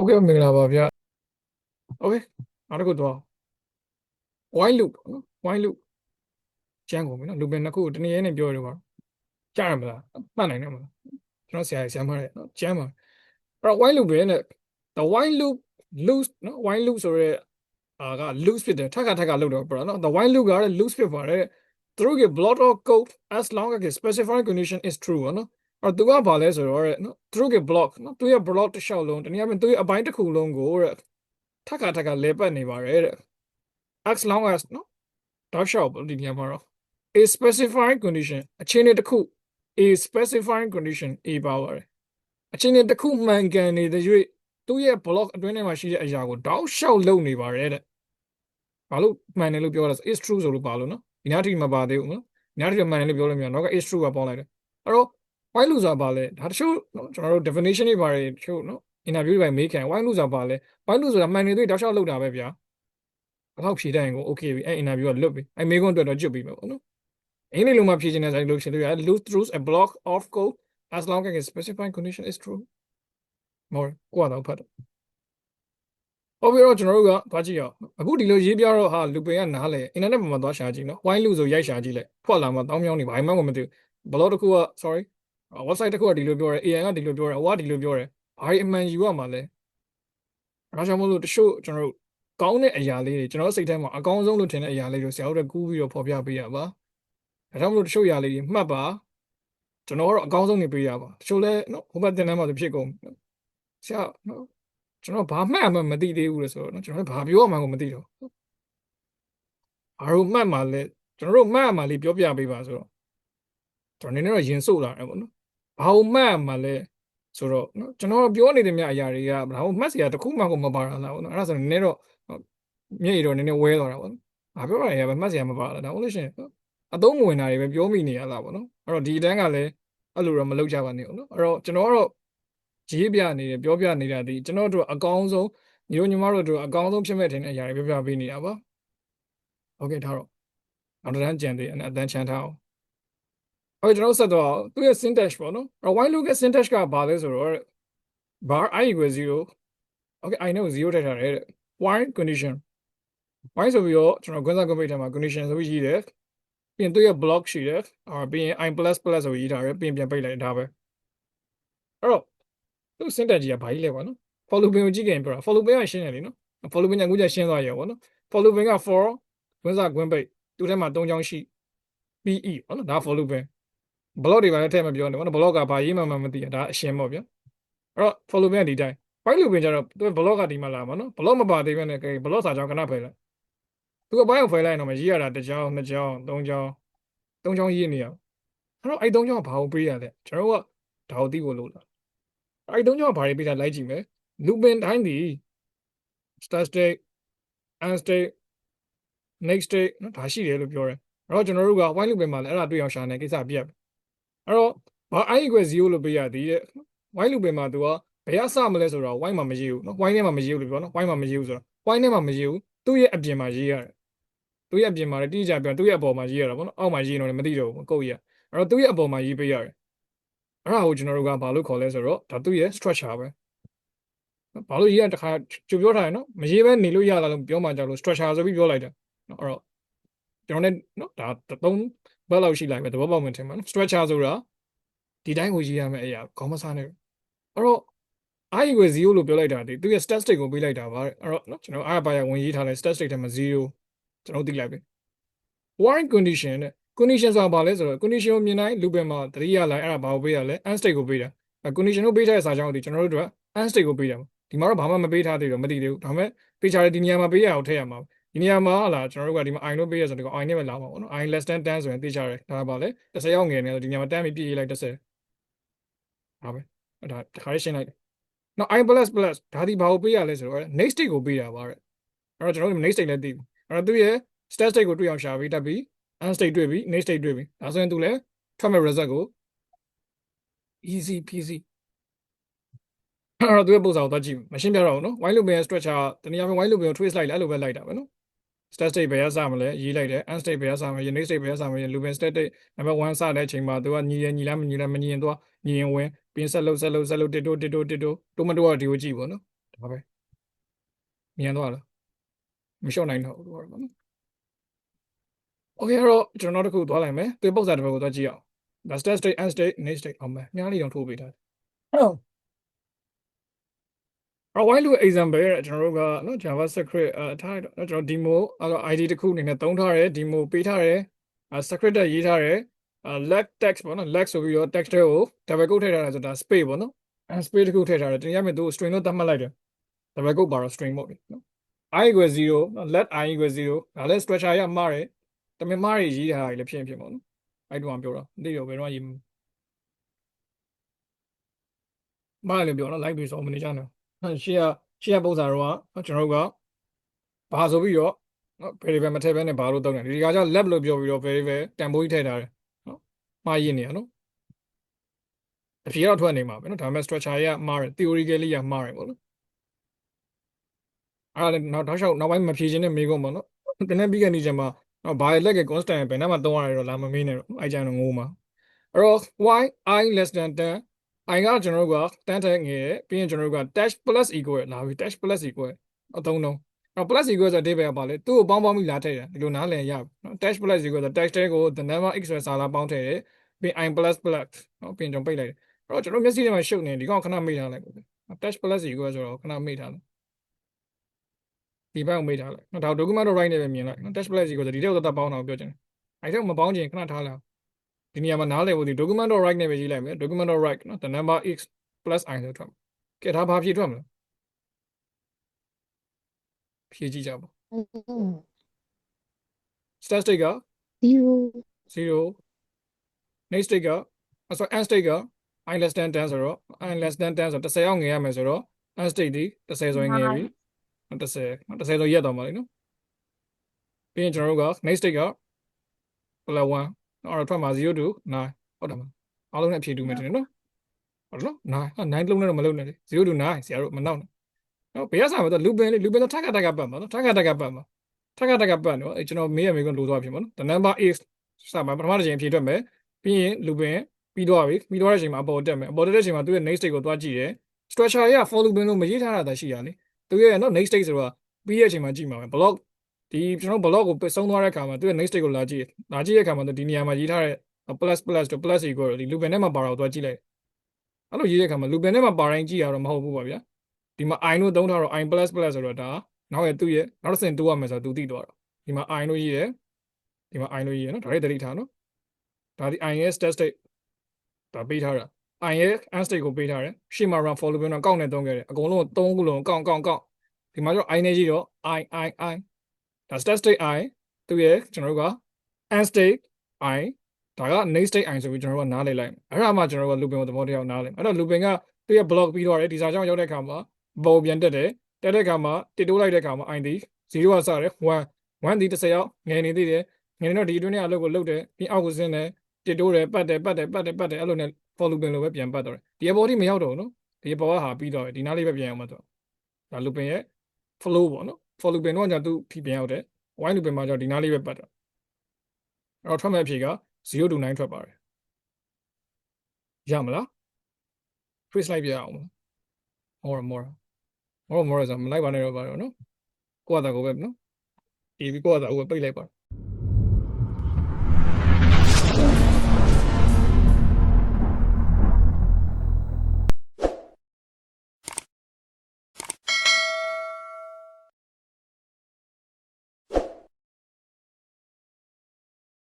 ဟုတ်ကဲ့မင်္ဂလာပါဗျโอเคနောက်တစ်ခုတော့ while loop ပေါ့နော် while loop ကျန်းကုန်ပြီနော် loop နှစ်ခုကိုတနည်းအားနဲ့ပြောရတော့ကြားရမလားမှတ်နိုင်တယ်မလားကျွန်တော်ဆရာကြီးဆရာမရဲ့နော်ကျန်းပါအဲ့တော့ while loop ပဲနဲ့ the while loop loose နော် while loop ဆိုရဲအာက loose ဖြစ်တယ်ထပ်ခါထပ်ခါလုပ်တော့ပြတော့နော် the while loop ကလည်း loose ဖြစ်ပါတယ်သူတို့က block of code as long as the specified condition is true နော် အဲ့တော့သူကဘာလဲဆိုတော့တဲ့နော်သူတို့က block နော်သူရဲ့ block တစ်လျှောက်လုံးတနည်းအားဖြင့်သူရဲ့အပိုင်းတစ်ခုလုံးကိုတဲ့ထပ်ခါထပ်ခါလဲပတ်နေပါတယ်တဲ့ as long as နော်တောက်လျှောက်ပေါ့ဒီနေရာမှာတော့ a specified condition အခြေအနေတစ်ခု a specified condition a ပါပါတယ်အခြေအနေတစ်ခုမှန်ကန်နေတဲ့၍သူ့ရဲ့ block အတွင်းထဲမှာရှိတဲ့အရာကိုတောက်လျှောက်လုပ်နေပါတယ်တဲ့ဘာလို့မှန်တယ်လို့ပြောတာ is true ဆိုလို့ပါလို့နော်ဒီနားထိမပါသေးဘူးနော်ဒီနားထိမှန်တယ်လို့ပြောလို့မရတော့က is true ကပေါင်းလိုက်တယ်အဲ့တော့ why loser ဆိုတာပါလဲဒါတချို့နော်ကျွန်တော်တို့ definition တွေပါတယ်တချို့နော် interview တွေမေးခံ why loser ဆိုတာပါလဲ why loser ဆိုတာမှန်နေသေးတောက်လျှောက်လုပ်တာပဲဗျာအထောက်ဖြေတတ်ရင်ကို okay ပြီအဲ့ interview ကလွတ်ပြီအဲ့မေးခွန်းအတွက်တော့ကျွတ်ပြီပဲပေါ့နော်အင်္ဂလိပ်လိုမှဖြေချင်တဲ့ဆိုင်လို့ရှင်လို့ရ lose through a block of code as long as a specified condition is true more ကိုကတော့ဖတ်တော့ဟုတ်ပြီတော့ကျွန်တော်တို့ကသွားကြည့်ရအောင်အခုဒီလိုရေးပြတော့ဟာလူပင်ကနားလဲအင်တာနက်ပေါ်မှာသွားရှာကြည့်နော် why loser ဆိုရိုက်ရှာကြည့်လိုက်ဖွက်လာမှတောင်းမြောင်းနေဘာမှမသိဘူး blog တစ်ခုက sorry website တစ်ခုကဒီလိုပြောတယ် AN ကဒီလိုပြောတယ်ဟိုကဒီလိုပြောတယ်ဘာတွေအမှန်ယူရမှာလဲအဲဒါကြောင့်မို့လို့တချို့ကျွန်တော်တို့ကောင်းတဲ့အရာလေးတွေကျွန်တော်စိတ်ထဲမှာအကောင်းဆုံးလို့ထင်တဲ့အရာလေးတွေဆရာတို့ကူးပြီးတော့ဖော်ပြပေးရပါဒါကြောင့်မို့လို့တချို့အရာလေးတွေမှတ်ပါကျွန်တော်ကတော့အကောင်းဆုံးနေပေးရပါတချို့လဲနော်ဟိုဘက်တင်တန်းမှာဆိုဖြစ်ကုန်ဆရာနော်ကျွန်တော်ဘာမှတ်မှမသိသေးဘူးလေဆိုတော့နော်ကျွန်တော်ဘာပြောမှန်းကိုမသိတော့ဘာလို့မှတ်မှလဲကျွန်တော်တို့မှတ်မှလေးပြောပြပေးပါဆိုတော့ကျွန်တော်နည်းနည်းတော့ရင်စို့လာတယ်ပေါ့နော် ဘာလို့မှတ်မှလဲဆိုတော့နော်ကျွန်တော်ပြောနေတဲ့မြအရာတွေကဘာလို့မှတ်စရာတစ်ခုမှကိုမပါတာလားပေါ့နော်အဲ့ဒါဆိုနည်းနည်းတော့မျက်ရည်တော့နည်းနည်းဝဲသွားတာပေါ့နော်ဘာပြောရလဲမှတ်စရာမပါလားဒါဟုတ်လို့ရှိရင်အသုံးမဝင်တာတွေပဲပြောမိနေရလားပေါ့နော်အဲ့တော့ဒီတန်းကလည်းအဲ့လိုတော့မလုပ်ကြပါနဲ့ပေါ့နော်အဲ့တော့ကျွန်တော်ကတော့ရေးပြနေတယ်ပြောပြနေတာဒီကျွန်တော်တို့အကောင်းဆုံးညီတို့ညီမတို့တို့အကောင်းဆုံးဖြစ်မဲ့တဲ့အရာတွေပြောပြပေးနေတာပါโอเคထားတော့နောက်တစ်တန်းကြံသေးအတန်းချမ်းထားအောင် ဟုတ်ကျွန်တော်ဆက်တော့သူရဲ့ syntax ပေါ့နော်အဲ့ while loop ရဲ့ syntax ကဘာလဲဆိုတော့ bar i equals 0 okay i နဲ့0ထည့်ထားတယ်တဲ့ while condition while ဆိုပြီးတော့ကျွန်တော်ကွန်းစားကွန်ပိတ်ထဲမှာ condition ဆိုပြီးရေးတယ်ပြီးရင်သူရဲ့ block ရှိတယ်အာပြီးရင် i plus plus ဆိုရေးထားတယ်ပြီးရင်ပြန်ပိတ်လိုက်ဒါပဲအဲ့တော့သူ syntax ကြီးကဘာကြီးလဲပေါ့နော် for loop ကိုကြည့်ကြရင်ပြောတာ for loop ကရှင်းတယ်လေနော် for loop ကအခုကျရှင်းသွားရောပေါ့နော် for loop က for ကွန်းစားကွန်ပိတ်သူ့ထဲမှာ၃ချောင်းရှိ pe ပေါ့နော်ဒါ for loop ပဲ blog တွေပါလည်းထည့်မပြောနဲ့ပေါ့နော် blog ကဘာရေးမှမမသိရဒါအရှင်းပေါ့ဗျာအဲ့တော့ follow ပြန်ဒီတိုင်း file လို့ပြန်ကြတော့သူ blog ကဒီမှာလာပါနော် blog မပါသေးဘဲနဲ့ blog စာကြောင်းခဏဖယ်လိုက်သူကဘိုင်းကိုဖယ်လိုက်တော့မှရေးရတာတစ်ကြောင်းနှစ်ကြောင်းသုံးကြောင်းသုံးကြောင်းရေးနေရအဲ့တော့အဲ့သုံးကြောင်းကဘာကိုပေးရလဲကျွန်တော်ကဒါကိုသိဖို့လို့လားအဲ့သုံးကြောင်းကဘာတွေပေးတာလိုက်ကြည့်မယ် looping တိုင်းဒီ start state end state next state နော်ဒါရှိတယ်လို့ပြောတယ်အဲ့တော့ကျွန်တော်တို့က while loop ပဲမှာလည်းအဲ့ဒါတွေ့အောင်ရှာနေကိစ္စပြတ် အဲ့တော့ဘာ i equal 0လို့ပေးရသည်တဲ့ y လူပင်မှာသူကဘယ်ကစမလဲဆိုတော့ y မှာမရေးဘူးနော် y နဲ့မှာမရေးဘူးလို့ပြောနော် y မှာမရေးဘူးဆိုတော့ y နဲ့မှာမရေးဘူးသူ့ရဲ့အပြင်မှာရေးရတယ်သူ့ရဲ့အပြင်မှာလည်းတိကျပြောသူ့ရဲ့အပေါ်မှာရေးရတာပေါ့နော်အောက်မှာရေးတော့လည်းမသိတော့ဘူးကုတ်ရအဲ့တော့သူ့ရဲ့အပေါ်မှာရေးပေးရတယ်အဲ့ဒါကိုကျွန်တော်တို့ကဘာလို့ခေါ်လဲဆိုတော့ဒါသူ့ရဲ့ structure ပဲဘာလို့ရေးရတခါကြိုပြောထားရနော်မရေးဘဲနေလို့ရလာလို့ပြောမှကြောက်လို့ structure ဆိုပြီးပြောလိုက်တာနော်အဲ့တော့ ကျွန်တော်လည်းနော်ဒါသုံးဘက်လောက်ရှိလိုက်ပဲသဘောပေါက်မှထင်ပါနော် structure ဆိုတာဒီတိုင်းကိုရေးရမယ့်အရာခေါင်းမစားနဲ့အဲ့တော့ i equal 0လို့ပြောလိုက်တာဒီသူရဲ့ statistic ကိုပေးလိုက်တာပါအဲ့တော့နော်ကျွန်တော်အားပါရဝင်ရေးထားလိုက် statistic ထဲမှာ0ကျွန်တော်သိလိုက်ပြီ warrant condition နဲ့ condition ဆိုတာဘာလဲဆိုတော့ condition ကိုမြင်တိုင်း loop မှာတတိယ line အဲ့ဒါဘာကိုပေးရလဲ end state ကိုပေးတာ condition ကိုပေးထားတဲ့စာကြောင်းကိုဒီကျွန်တော်တို့က end state ကိုပေးတာဒီမှာတော့ဘာမှမပေးထားသေးတော့မသိသေးဘူးဒါပေမဲ့ပေးချာတဲ့ဒီနေရာမှာပေးရအောင်ထည့်ရမှာ ဒီနေရာမှာဟာလာကျွန်တော်တို့ကဒီမှာ i လို့ပေးရဆိုတော့ i နဲ့ပဲလာမှာပေါ့နော် i less than 10ဆိုရင်သိချရတယ်ဒါပါလေ30ရောက်ငယ်နေဆိုဒီနေရာမှာ10ပြီးပြည့်ရေးလိုက်30ဒါပဲဒါတခါလေးရှင်းလိုက်နော် i plus plus ဒါဒီဘာကိုပေးရလဲဆိုတော့ next state ကိုပေးတာပါတဲ့အဲ့တော့ကျွန်တော်တို့ next state လည်းသိပြီအဲ့တော့သူရဲ့ stat state ကိုတွေ့အောင်ရှာပြီးတက်ပြီး end state တွေ့ပြီး next state တွေ့ပြီးဒါဆိုရင်သူလည်းထွက်မဲ့ result ကို easy peasy အဲ့တော့သူရဲ့ပုံစံကိုသွားကြည့်မရှင်းပြတော့ဘူးနော် while loop ရဲ့ structure တနည်းအားဖြင့် while loop ကို trace လိုက်လဲအဲ့လိုပဲလိုက်တာပဲနော် state state ဘယ်ရစမလဲရေးလိုက်တယ် end state ဘယ်ရစမလဲ unique state ဘယ်ရစမလဲ looping state state number 1စတဲ့အချိန်မှာသူကညီရညီလားမညီလားမညီရင်သူကညီရင်ဝင်ပင်းဆက်လှုပ်ဆက်လှုပ်ဆက်လှုပ်တစ်တိုးတစ်တိုးတစ်တိုးတိုးမတိုးတော့ဒီကိုကြည့်ပေါ့နော်ဒါပဲမြန်သွားလားမလျှော့နိုင်တော့ဘူးတော့ပေါ့နော် Okay အဲ့တော့ကျွန်တော်တို့ခုသွားလိုက်မယ်သူပုံစံတစ်ခုကိုသွားကြည့်အောင် last state end state next state အောင်မယ်များလေးအောင်ထိုးပေးထားတယ် အဝိုင်းလူ example ရဲ့ကျွန်တော်တို့ကနော် JavaScript အထားတော့နော်ကျွန်တော် demo အဲ့တော့ ID တစ်ခုအနေနဲ့သုံးထားတယ် demo ပေးထားတယ်အဲ script တက်ရေးထားတယ်အဲ leg text ပေါ့နော် leg ဆိုပြီးတော့ text တွေကို double quote ထည့်ထားတယ်ဆိုတာ space ပေါ့နော်အဲ space တစ်ခုထည့်ထားတယ်တင်ရမယ်သူ string လို့သတ်မှတ်လိုက်တယ် double quote ပါတော့ string ပေါ့နော် i equal 0နော် let i equal 0ဒါလည်း structure ရမှားတယ်တမင်မှားတွေရေးထားတာလည်းဖြစ်ရင်ဖြစ်ပေါ့နော်အဲ့တုန်းကပြောတာမသိတော့ဘယ်တော့ရေးမှားလည်းပြောတော့ live ပြီးစောမနေကြနဲ့ ရှေ့ကရှေ့ကပုံစံတော့ကျွန်တော်တို့ကဘာဆိုပြီးတော့နော် variable မထည့်ဘဲနဲ့ဘာလို့သုံးတယ်ဒီကကြောင့် lab လို့ပြောပြီးတော့ variable တန်ဖိုးကြီးထည့်ထားတယ်နော်မှားရင်းနေရနော်အဖြေတော့ထွက်နေမှာပဲနော်ဒါပေမဲ့ structure ရမှားတယ် theoretically ရမှားတယ်ပေါ့နော်အဲ့ဒါလည်းနောက်တော့ရှောက်နောက်ပိုင်းမဖြေခြင်းနဲ့မေးကုန်ပေါ့နော်တနေ့ပြီးကနေကျမှနော်ဘာလက်က constant ဘယ်နှမှာသုံးရတယ်တော့လာမမေးနဲ့တော့အဲ့ကြမ်းတော့ငိုးမှာအဲ့တော့ y i less than 10 i ကကျွန်တော်တို့က10ထက်ငယ်တယ်ပြီးရင်ကျွန်တော်တို့က dash plus equal လာပြီ dash plus equal အသုံးလုံးအဲ့ plus equal ဆိုတဲ့အဓိပ္ပာယ်ကပါလေသူ့ကိုပေါင်းပေါင်းပြီးလာထည့်တယ်ဒီလိုနားလည်ရပြီနော် dash plus equal ဆို dash တဲကို the number x ဆိုတဲ့စာလားပေါင်းထည့်တယ်ပြီး i plus plus နော်ပြီးရင်ကျွန်တော်ပိတ်လိုက်တယ်အဲ့တော့ကျွန်တော်မျက်စိထဲမှာရှုပ်နေဒီကောင်ခဏမိတ်ထားလိုက်ပေါ့ dash plus equal ဆိုတော့ခဏမိတ်ထားလိုက်ဒီဘက်ကိုမိတ်ထားလိုက်နော်ဒါ document right နဲ့ပဲမြင်လိုက်နော် dash plus equal ဆိုဒီတဲ့ကိုသက်သက်ပေါင်းအောင်ပြောချင်တယ်အဲ့ဒါမပေါင်းချင်ခဏထားလိုက် ဒီနေရာမှာနားလည်ဖို့ဒီ document right နဲ့ပဲရေးလိုက်မယ် document right နော် the number x plus i ဆိုထွက်မှာကဲဒါဘာဖြည့်ထွက်မလဲဖြည့်ကြည့်ကြပါ static က zero 0 next state ကအဲ့ဆို end state က i less than 10ဆိုတော့ i less than 10ဆိုတော့10အောင်ငယ်ရမယ်ဆိုတော့ end state ဒီ10ဆိုရင်ငယ်ပြီနော်10နော်10ဆိုရက်တော့မှာလေနော်ပြီးရင်ကျွန်တော်တို့က next state က plus 1 နော်အဲ့တော့ထွက်မှာ0 to 9ဟုတ်တယ်မလားအားလုံးနဲ့အဖြေတူမယ်တင်တယ်နော်ဟုတ်တယ်နော်9ဟာ9လုံးနဲ့တော့မလုံးနဲ့လေ0 to 9ဆရာတို့မနောက်နဲ့နော်ဘေးကစားမှာတော့ loop ပဲလေ loop ပဲတော့ထပ်ခါတက်ကပတ်မှာနော်ထပ်ခါတက်ကပတ်မှာထပ်ခါတက်ကပတ်နော်အဲကျွန်တော်မေးရမေးခွန်းလိုသွားဖြစ်မှာနော် the number is စမှာပထမတစ်ချိန်ဖြေထွက်မယ်ပြီးရင် loop ပဲပြီးတော့ပြီပြီးတော့တဲ့အချိန်မှာအပေါ်တက်မယ်အပေါ်တက်တဲ့အချိန်မှာသူ့ရဲ့ next state ကိုသွားကြည့်တယ် structure ရ for loop လို့မရေးထားတာတရှိရလေသူရဲ့နော် next state ဆိုတော့ပြီးတဲ့အချိန်မှာကြည့်မှာပဲ block ဒီကျွန်တော် block ကိုဆုံးသွားတဲ့အခါမှာသူရဲ့ next state ကိုလာကြည့်လာကြည့်တဲ့အခါမှာဒီနေရာမှာရေးထားတဲ့ plus plus တို့ plus equal တို့ဒီ loop နဲ့မှာပါတော့သွားကြည့်လိုက်အဲ့လိုရေးတဲ့အခါမှာ loop နဲ့မှာပါတိုင်းကြည့်ရတော့မဟုတ်ဘူးပါဗျာဒီမှာ i လို့သုံးထားတော့ i plus plus ဆိုတော့ဒါနောက်ရဲ့သူ့ရဲ့နောက်တစ်ဆင့်တိုးရမယ်ဆိုတော့သူသိတော့ဒီမှာ i လို့ရေးတယ်ဒီမှာ i လို့ရေးရနော်ဒါလေးတတိထားနော်ဒါဒီ i ရဲ့ stat state ဒါပေးထားတာ i ရဲ့ end state ကိုပေးထားတယ်ရှေ့မှာ run for loop နဲ့ကောက်နေသုံးခဲ့တယ်အကုန်လုံးသုံးခုလုံးကောက်ကောက်ကောက်ဒီမှာကျတော့ i နဲ့ရေးတော့ i i i ဒါ stat state i သူရဲ့ကျွန်တော်တို့က end state i ဒါက next state i ဆိုပြီးကျွန်တော်တို့ကနားလည်လိုက်အဲ့ဒါမှကျွန်တော်တို့က looping ကိုသဘောတရားနားလည်အဲ့တော့ looping ကသူရဲ့ block ပြီးတော့တယ်ဒီစာကြောင်းရောက်တဲ့အခါမှာပေါ်ပြန်တက်တယ်တက်တဲ့အခါမှာတစ်တိုးလိုက်တဲ့အခါမှာ i ဒီ0ကစတယ်1 1ဒီ30ရောက်ငယ်နေသေးတယ်ငယ်နေတော့ဒီအတွင်းထဲအလုပ်ကိုလုပ်တယ်ပြီးအောက်ကိုဆင်းတယ်တစ်တိုးတယ်ပတ်တယ်ပတ်တယ်ပတ်တယ်ပတ်တယ်အဲ့လိုနဲ့ for looping လိုပဲပြန်ပတ်တော့တယ်ဒီအပေါ်ထိမရောက်တော့ဘူးနော်ဒီအပေါ်ကဟာပြီးတော့ဒီနားလေးပဲပြန်အောင်မှတော့ဒါ looping ရဲ့ flow ပေါ့နော် for looping တော့じゃသူထိပြန်ရောက်တယ် while looping မှာကျတော့ဒီနားလေးပဲပတ်တာအဲ့တော့ထွက်မဲ့အဖြေက0 to 9ထွက်ပါတယ်ရမလား quiz လိုက်ပြအောင်မလား more more more more ဆိုမလိုက်ပါနဲ့တော့ပါတော့နော်ကိုယ့်အတာကိုပဲနော်ဒီပြီးကိုယ့်အတာကိုပဲပိတ်လိုက်ပါ